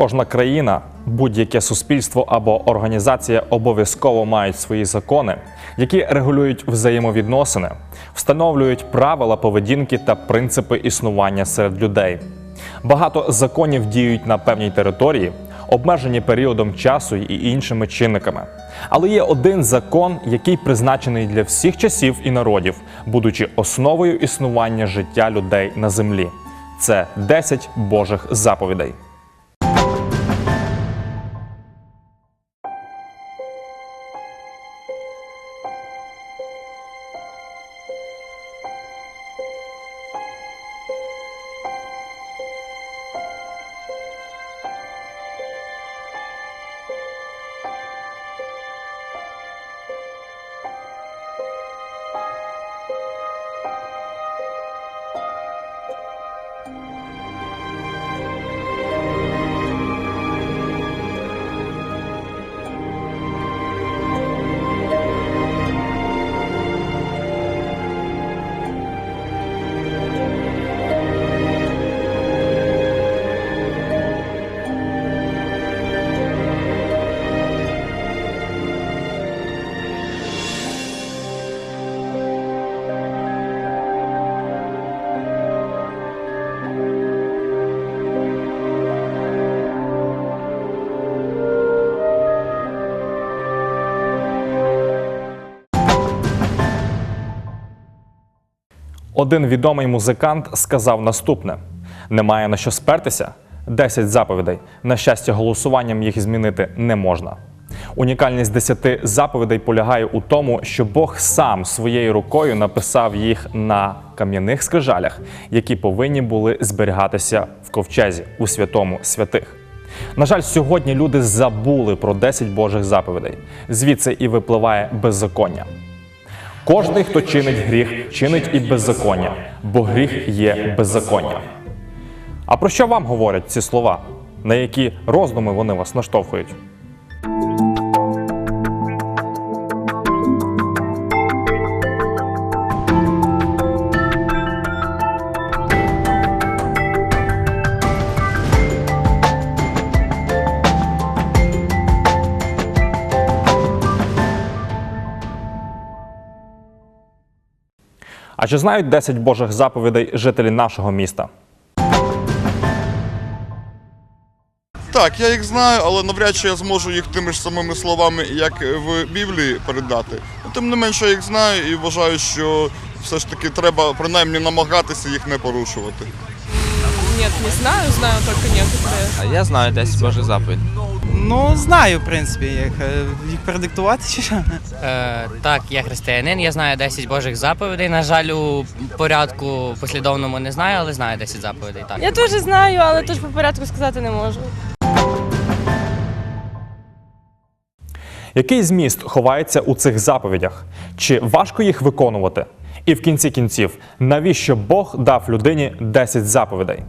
Кожна країна, будь-яке суспільство або організація обов'язково мають свої закони, які регулюють взаємовідносини, встановлюють правила поведінки та принципи існування серед людей. Багато законів діють на певній території, обмежені періодом часу і іншими чинниками. Але є один закон, який призначений для всіх часів і народів, будучи основою існування життя людей на землі. Це 10 Божих заповідей. Один відомий музикант сказав наступне: немає на що спертися. 10 заповідей. На щастя, голосуванням їх змінити не можна. Унікальність 10 заповідей полягає у тому, що Бог сам своєю рукою написав їх на кам'яних скрижалях, які повинні були зберігатися в ковчезі у святому святих. На жаль, сьогодні люди забули про 10 Божих заповідей. Звідси і випливає беззаконня. Кожний, хто чинить гріх, чинить і беззаконня, бо гріх є беззаконня. А про що вам говорять ці слова? На які роздуми вони вас наштовхують? А чи знають 10 Божих заповідей жителі нашого міста? Так, я їх знаю, але навряд чи я зможу їх тими ж самими словами, як в Біблії передати. Ну, Тим не менше, я їх знаю і вважаю, що все ж таки треба принаймні намагатися їх не порушувати. Нет, не знаю, знаю только некоторые. А я знаю 10 Божих заповідей. Ну, знаю, в принципі, як е, їх передиктувати чи що. Е, так, я християнин, я знаю 10 Божих заповідей. На жаль, у порядку послідовному не знаю, але знаю 10 заповідей. Так. Я теж знаю, але теж по порядку сказати не можу. Який зміст ховається у цих заповідях? Чи важко їх виконувати? І в кінці кінців, навіщо Бог дав людині 10 заповідей?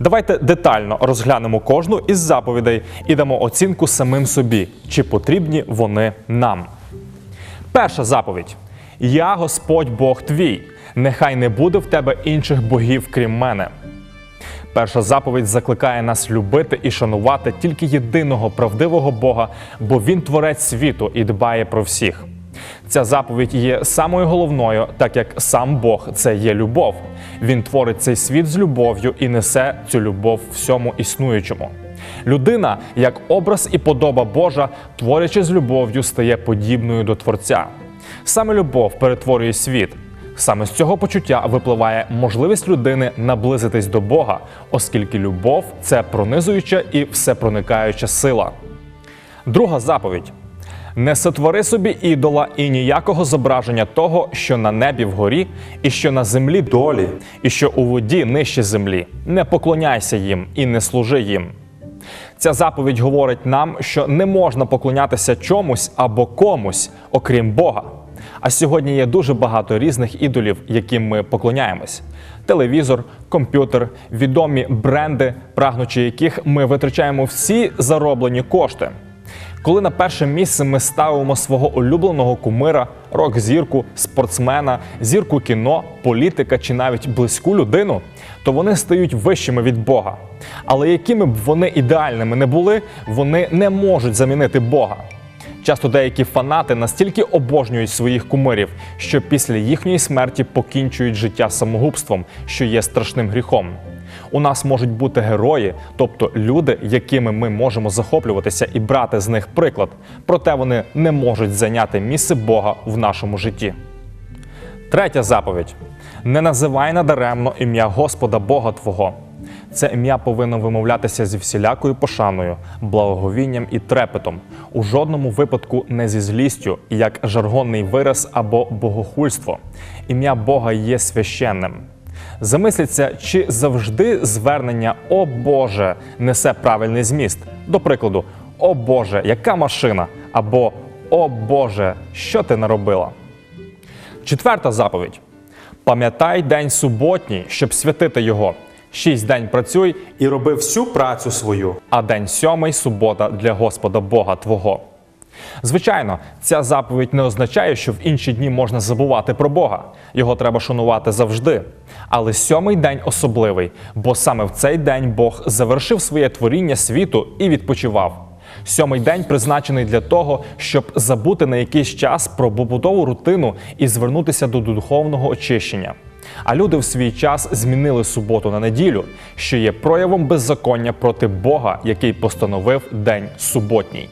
Давайте детально розглянемо кожну із заповідей і дамо оцінку самим собі, чи потрібні вони нам. Перша заповідь: Я Господь Бог твій, нехай не буде в тебе інших богів, крім мене. Перша заповідь закликає нас любити і шанувати тільки єдиного правдивого Бога, бо Він творець світу і дбає про всіх. Ця заповідь є самою головною, так як сам Бог це є любов. Він творить цей світ з любов'ю і несе цю любов всьому існуючому. Людина, як образ і подоба Божа, творячи з любов'ю, стає подібною до Творця. Саме любов перетворює світ. Саме з цього почуття випливає можливість людини наблизитись до Бога, оскільки любов це пронизуюча і всепроникаюча сила. Друга заповідь: не сотвори собі ідола і ніякого зображення того, що на небі вгорі, і що на землі долі, і що у воді нижче землі. Не поклоняйся їм і не служи їм. Ця заповідь говорить нам, що не можна поклонятися чомусь або комусь, окрім Бога. А сьогодні є дуже багато різних ідолів, яким ми поклоняємось: телевізор, комп'ютер, відомі бренди, прагнучи яких ми витрачаємо всі зароблені кошти. Коли на перше місце ми ставимо свого улюбленого кумира, рок-зірку, спортсмена, зірку кіно, політика чи навіть близьку людину, то вони стають вищими від Бога. Але якими б вони ідеальними не були, вони не можуть замінити Бога. Часто деякі фанати настільки обожнюють своїх кумирів, що після їхньої смерті покінчують життя самогубством, що є страшним гріхом. У нас можуть бути герої, тобто люди, якими ми можемо захоплюватися і брати з них приклад, проте вони не можуть зайняти місце Бога в нашому житті. Третя заповідь: не називай надаремно ім'я Господа Бога Твого. Це ім'я повинно вимовлятися зі всілякою пошаною, благоговінням і трепетом, у жодному випадку не зі злістю, як жаргонний вираз або богохульство. Ім'я Бога є священним. Замисліться, чи завжди звернення О Боже несе правильний зміст. До прикладу, О Боже, яка машина? або О Боже, що ти наробила? Четверта заповідь: пам'ятай день суботній, щоб святити його. Шість день працюй і роби всю працю свою, а день сьомий субота для Господа Бога Твого. Звичайно, ця заповідь не означає, що в інші дні можна забувати про Бога. Його треба шанувати завжди. Але сьомий день особливий, бо саме в цей день Бог завершив своє творіння світу і відпочивав. Сьомий день призначений для того, щоб забути на якийсь час про побутову рутину і звернутися до духовного очищення. А люди в свій час змінили суботу на неділю, що є проявом беззаконня проти Бога, який постановив день суботній.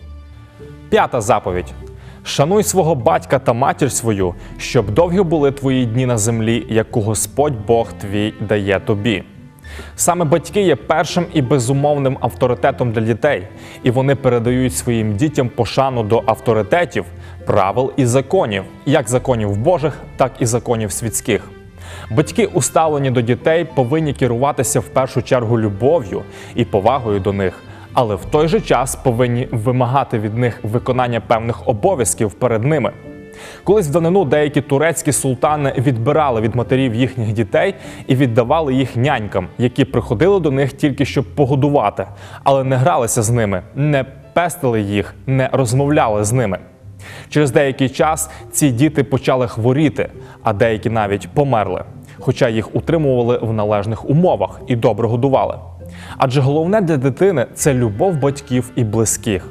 П'ята заповідь: Шануй свого батька та матір свою, щоб довгі були твої дні на землі, яку Господь Бог твій дає тобі. Саме батьки є першим і безумовним авторитетом для дітей, і вони передають своїм дітям пошану до авторитетів, правил і законів, як законів Божих, так і законів світських. Батьки, уставлені до дітей, повинні керуватися в першу чергу любов'ю і повагою до них, але в той же час повинні вимагати від них виконання певних обов'язків перед ними. Колись в данину деякі турецькі султани відбирали від матерів їхніх дітей і віддавали їх нянькам, які приходили до них тільки щоб погодувати, але не гралися з ними, не пестили їх, не розмовляли з ними. Через деякий час ці діти почали хворіти, а деякі навіть померли, хоча їх утримували в належних умовах і добре годували. Адже головне для дитини це любов батьків і близьких.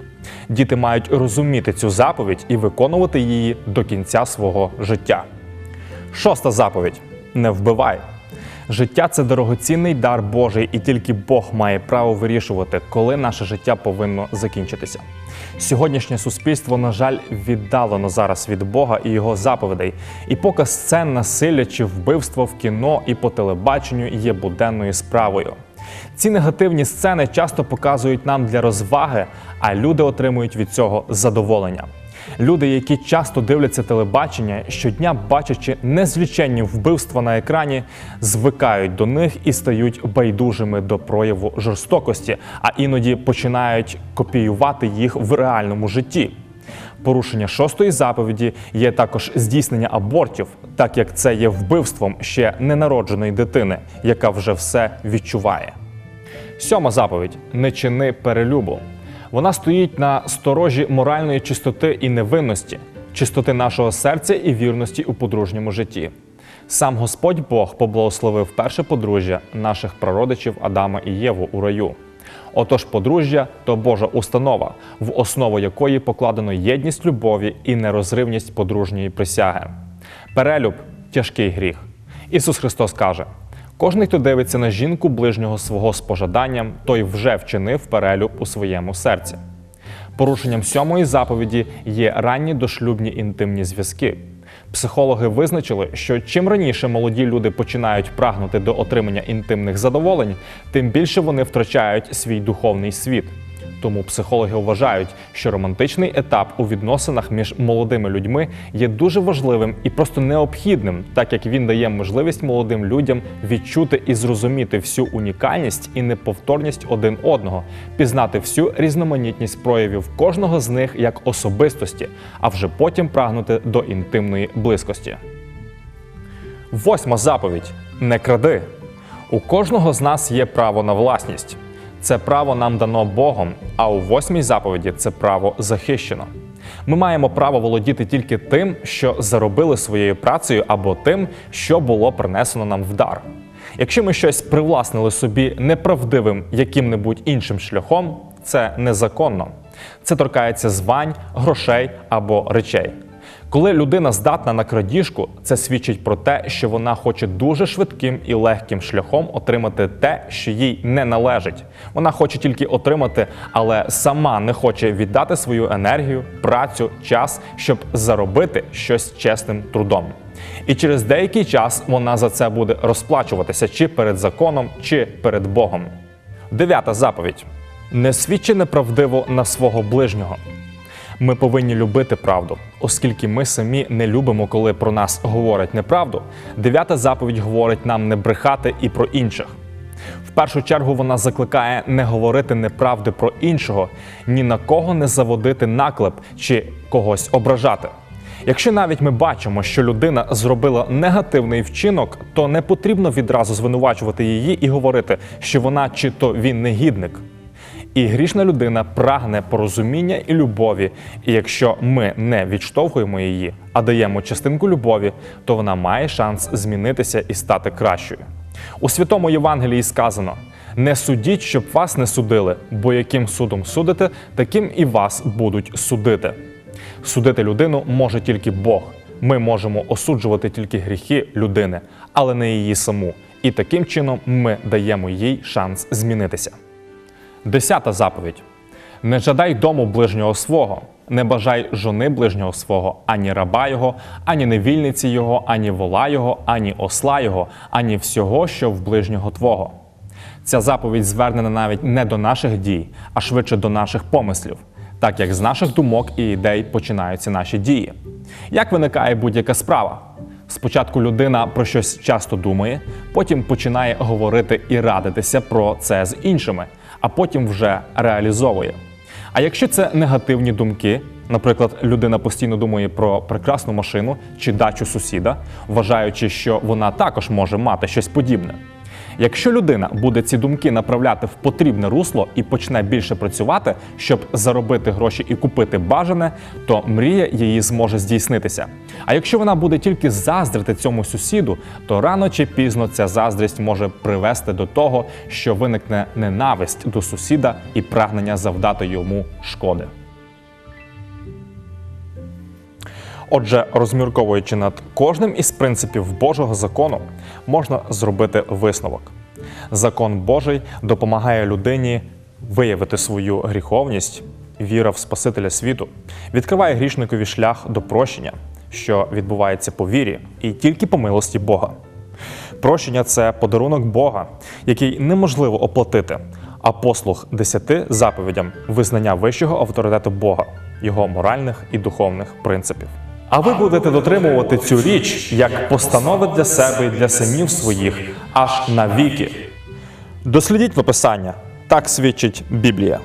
Діти мають розуміти цю заповідь і виконувати її до кінця свого життя. Шоста заповідь: не вбивай. Життя це дорогоцінний дар Божий, і тільки Бог має право вирішувати, коли наше життя повинно закінчитися. Сьогоднішнє суспільство, на жаль, віддалено зараз від Бога і його заповідей. І показ сцен насилля чи вбивства в кіно і по телебаченню є буденною справою. Ці негативні сцени часто показують нам для розваги, а люди отримують від цього задоволення. Люди, які часто дивляться телебачення, щодня бачачи незліченні вбивства на екрані, звикають до них і стають байдужими до прояву жорстокості, а іноді починають копіювати їх в реальному житті. Порушення шостої заповіді є також здійснення абортів, так як це є вбивством ще ненародженої дитини, яка вже все відчуває. Сьома заповідь не чини перелюбу. Вона стоїть на сторожі моральної чистоти і невинності, чистоти нашого серця і вірності у подружньому житті. Сам Господь Бог поблагословив перше подружжя наших прародичів Адама і Єву у раю. Отож, подружжя то Божа установа, в основу якої покладено єдність любові і нерозривність подружньої присяги. Перелюб тяжкий гріх. Ісус Христос каже: кожний, хто дивиться на жінку ближнього свого з пожаданням, той вже вчинив перелюб у своєму серці. Порушенням сьомої заповіді є ранні дошлюбні інтимні зв'язки. Психологи визначили, що чим раніше молоді люди починають прагнути до отримання інтимних задоволень, тим більше вони втрачають свій духовний світ. Тому психологи вважають, що романтичний етап у відносинах між молодими людьми є дуже важливим і просто необхідним, так як він дає можливість молодим людям відчути і зрозуміти всю унікальність і неповторність один одного, пізнати всю різноманітність проявів кожного з них як особистості, а вже потім прагнути до інтимної близькості. Восьма заповідь: не кради. У кожного з нас є право на власність. Це право нам дано Богом, а у восьмій заповіді це право захищено. Ми маємо право володіти тільки тим, що заробили своєю працею, або тим, що було принесено нам в дар. Якщо ми щось привласнили собі неправдивим яким-небудь іншим шляхом, це незаконно. Це торкається звань, грошей або речей. Коли людина здатна на крадіжку, це свідчить про те, що вона хоче дуже швидким і легким шляхом отримати те, що їй не належить. Вона хоче тільки отримати, але сама не хоче віддати свою енергію, працю, час, щоб заробити щось чесним трудом. І через деякий час вона за це буде розплачуватися чи перед законом, чи перед Богом. Дев'ята заповідь: не свідчи неправдиво на свого ближнього. Ми повинні любити правду, оскільки ми самі не любимо, коли про нас говорять неправду. Дев'ята заповідь говорить нам не брехати і про інших. В першу чергу вона закликає не говорити неправди про іншого, ні на кого не заводити наклеп чи когось ображати. Якщо навіть ми бачимо, що людина зробила негативний вчинок, то не потрібно відразу звинувачувати її і говорити, що вона чи то він негідник. І грішна людина прагне порозуміння і любові. І якщо ми не відштовхуємо її, а даємо частинку любові, то вона має шанс змінитися і стати кращою. У святому Євангелії сказано: не судіть, щоб вас не судили, бо яким судом судите, таким і вас будуть судити. Судити людину може тільки Бог. Ми можемо осуджувати тільки гріхи людини, але не її саму. І таким чином ми даємо їй шанс змінитися. Десята заповідь: не жадай дому ближнього свого, не бажай жони ближнього свого, ані раба його, ані невільниці його, ані вола його, ані осла його, ані всього, що в ближнього твого. Ця заповідь звернена навіть не до наших дій, а швидше до наших помислів, так як з наших думок і ідей починаються наші дії. Як виникає будь-яка справа? Спочатку людина про щось часто думає, потім починає говорити і радитися про це з іншими, а потім вже реалізовує. А якщо це негативні думки, наприклад, людина постійно думає про прекрасну машину чи дачу сусіда, вважаючи, що вона також може мати щось подібне. Якщо людина буде ці думки направляти в потрібне русло і почне більше працювати, щоб заробити гроші і купити бажане, то мрія її зможе здійснитися. А якщо вона буде тільки заздрити цьому сусіду, то рано чи пізно ця заздрість може привести до того, що виникне ненависть до сусіда і прагнення завдати йому шкоди. Отже, розмірковуючи над кожним із принципів Божого закону, можна зробити висновок. Закон Божий допомагає людині виявити свою гріховність, віра в Спасителя світу, відкриває грішникові шлях до прощення, що відбувається по вірі і тільки по милості Бога. Прощення це подарунок Бога, який неможливо оплатити, а послуг десяти заповідям визнання вищого авторитету Бога, його моральних і духовних принципів. А ви будете дотримувати цю річ як постанови для себе і для синів своїх аж навіки. Дослідіть виписання. Так свідчить Біблія.